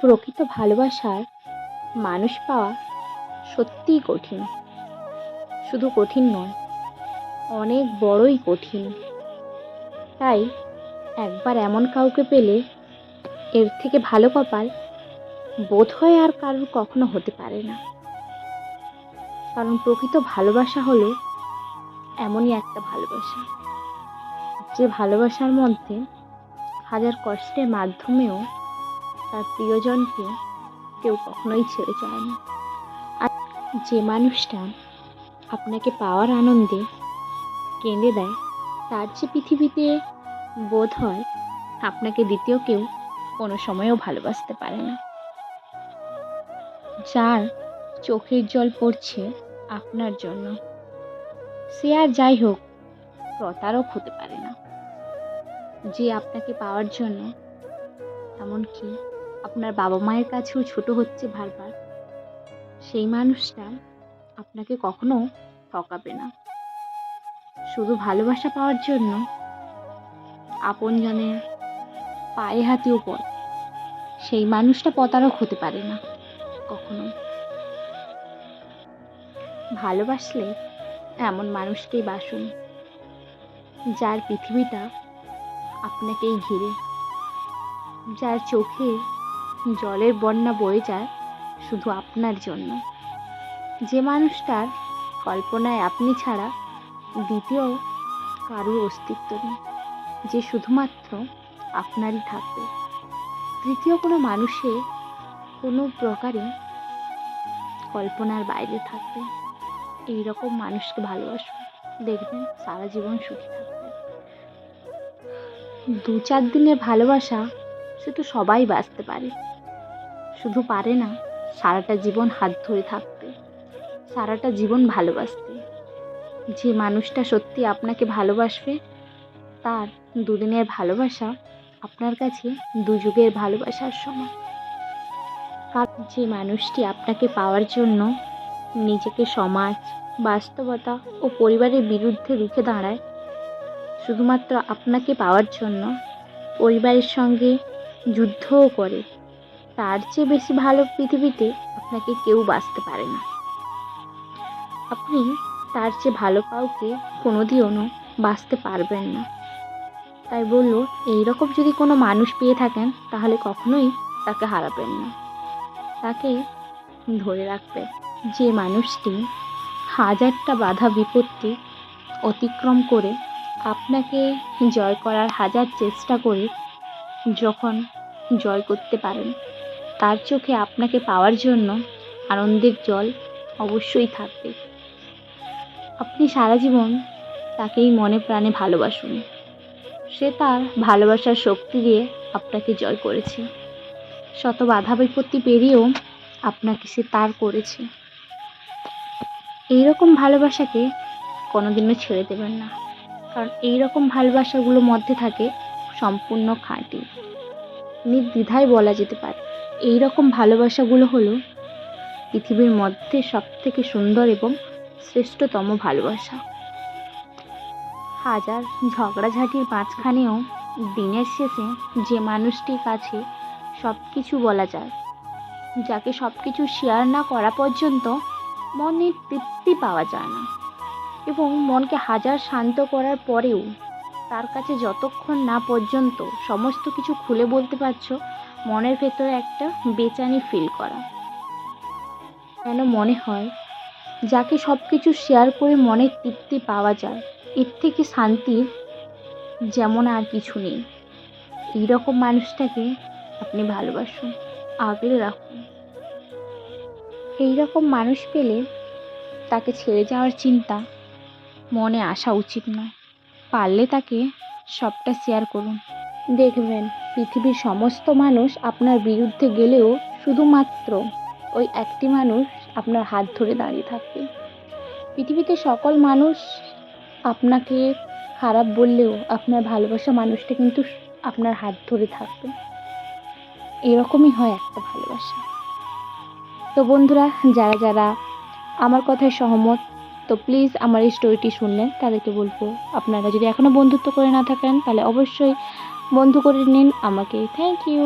প্রকৃত ভালোবাসার মানুষ পাওয়া সত্যিই কঠিন। শুধু কঠিন নয়, অনেক বড়ই কঠিন। তাই একবার এমন কাউকে পেলে এর থেকে ভালো কপাল বোধ হয় আর কারোর কখনো হতে পারে না। কারণ প্রকৃত ভালোবাসা হলো এমনই একটা ভালোবাসা। যে ভালোবাসার মধ্যে হাজার কষ্টের মাধ্যমেও তার প্রিয়জনকে কেউ কখনোই ছেড়ে যায় না। আর যে মানুষটা আপনাকে পাওয়ার আনন্দে কেঁদে দেয়, তার যে পৃথিবীতে বোধ হয় আপনাকে দ্বিতীয় কেউ কোনো সময়েও ভালোবাসতে পারে না। যার চোখের জল পড়ছে আপনার জন্য, সে আর যাই হোক প্রতারক হতে পারে না। যে আপনাকে পাওয়ার জন্য, এমনকি আপনার বাবা মায়ের কাছেও ছোট হচ্ছে বারবার। সেই মানুষটা আপনাকে কখনো ঠকাবে না। শুধু ভালোবাসা পাওয়ার জন্য আপন আপনজনের পায়ে হাতে উপর সেই মানুষটা প্রতারক হতে পারে না, কখনো। ভালোবাসলে এমন মানুষকেই বাসুন, যার পৃথিবীটা আপনাকেই ঘিরে, যার চোখে জলের বন্যা বয়ে যায় শুধু আপনার জন্য। যে মানুষটার কল্পনায় আপনি ছাড়া দ্বিতীয় কারুর অস্তিত্ব নেই, যে শুধুমাত্র আপনারই থাকবে। তৃতীয় কোনো মানুষে কোনো প্রকারে কল্পনার বাইরে থাকবে। এই রকম মানুষকে ভালোবাসুন। দেখবেন সারা জীবন সুখী থাকবে দু চার দিনের ভালোবাসা সে তো সবাই বাঁচতে পারে। শুধু পারে না, সারাটা জীবন হাত ধরে থাকতে, সারাটা জীবন ভালোবাসতে। যে মানুষটা সত্যি আপনাকে ভালোবাসবে, তার দুদিনের ভালোবাসা আপনার কাছে দু যুগের ভালোবাসার সমান। কারণ যে মানুষটি আপনাকে পাওয়ার জন্য নিজেকে সমাজ, বাস্তবতা ও পরিবারের বিরুদ্ধে রুখে দাঁড়ায়, শুধুমাত্র আপনাকে পাওয়ার জন্য পরিবারের সঙ্গে যুদ্ধও করে। তার চেয়ে বেশি ভালো পৃথিবীতে আপনাকে কেউ বাঁচতে পারে না। আপনি তার চেয়ে ভালো কাউকে কোনোদিনও বাঁচতে পারবেন না। তাই বলল, এইরকম যদি কোনো মানুষ পেয়ে থাকেন, তাহলে কখনোই তাকে হারাবেন না। তাকে ধরে রাখবেন। যে মানুষটি হাজারটা বাধা বিপত্তি অতিক্রম করে আপনাকে জয় করার হাজার চেষ্টা করে যখন জয় করতে পারেন তার চোখে আপনাকে পাওয়ার জন্য আনন্দের জল অবশ্যই থাকবে। আপনি সারা জীবন তাকেই মনে প্রাণে ভালোবাসুন। সে তার ভালোবাসার শক্তি দিয়ে আপনাকে জয় করেছে। শত বাধা বিপত্তি পেরিয়েও আপনাকে সে তার করেছে। এইরকম ভালোবাসাকে কোনোদিনও ছেড়ে দেবেন না। কারণ এইরকম ভালোবাসাগুলোর মধ্যে থাকে সম্পূর্ণ খাঁটি। নির্দ্বিধায় বলা যেতে পারে। এই রকম ভালোবাসাগুলো হলো পৃথিবীর মধ্যে সব থেকে সুন্দর এবং শ্রেষ্ঠতম ভালোবাসা। হাজার ঝগড়াঝাটির মাঝখানেও দিনের শেষে যে মানুষটির কাছে সব কিছু বলা যায়, যাকে সব কিছু শেয়ার না করা পর্যন্ত মনের তৃপ্তি পাওয়া যায় না। এবং মনকে হাজার শান্ত করার পরেও তার কাছে যতক্ষণ না পর্যন্ত সমস্ত কিছু খুলে বলতে পারছ, মনের ভেতরে একটা বেচানি ফিল করা। কেন মনে হয়, যাকে সব কিছু শেয়ার করে মনের তৃপ্তি পাওয়া যায়, এর থেকে শান্তির যেমন আর কিছু নেই। এইরকম মানুষটাকে আপনি ভালোবাসুন, আগলে রাখুন। এইরকম মানুষ পেলে তাকে ছেড়ে যাওয়ার চিন্তা মনে আসা উচিত নয়। পারলে তাকে সবটা শেয়ার করুন। দেখবেন, পৃথিবীর সমস্ত মানুষ আপনার বিরুদ্ধে গেলেও শুধুমাত্র ওই একটি মানুষ আপনার হাত ধরে দাঁড়িয়ে থাকবে। পৃথিবীতে সকল মানুষ আপনাকে খারাপ বললেও আপনার ভালোবাসা মানুষটা কিন্তু আপনার হাত ধরে থাকবে। এরকমই হয় একটা ভালোবাসা। তো বন্ধুরা, যারা যারা আমার কথায় সহমত তো প্লিজ আমার এই স্টোরিটি শুনলেন, তাদেরকে বলব আপনারা যদি এখনও বন্ধুত্ব করে না থাকেন, তাহলে অবশ্যই বন্ধু করে নিন আমাকে। Thank you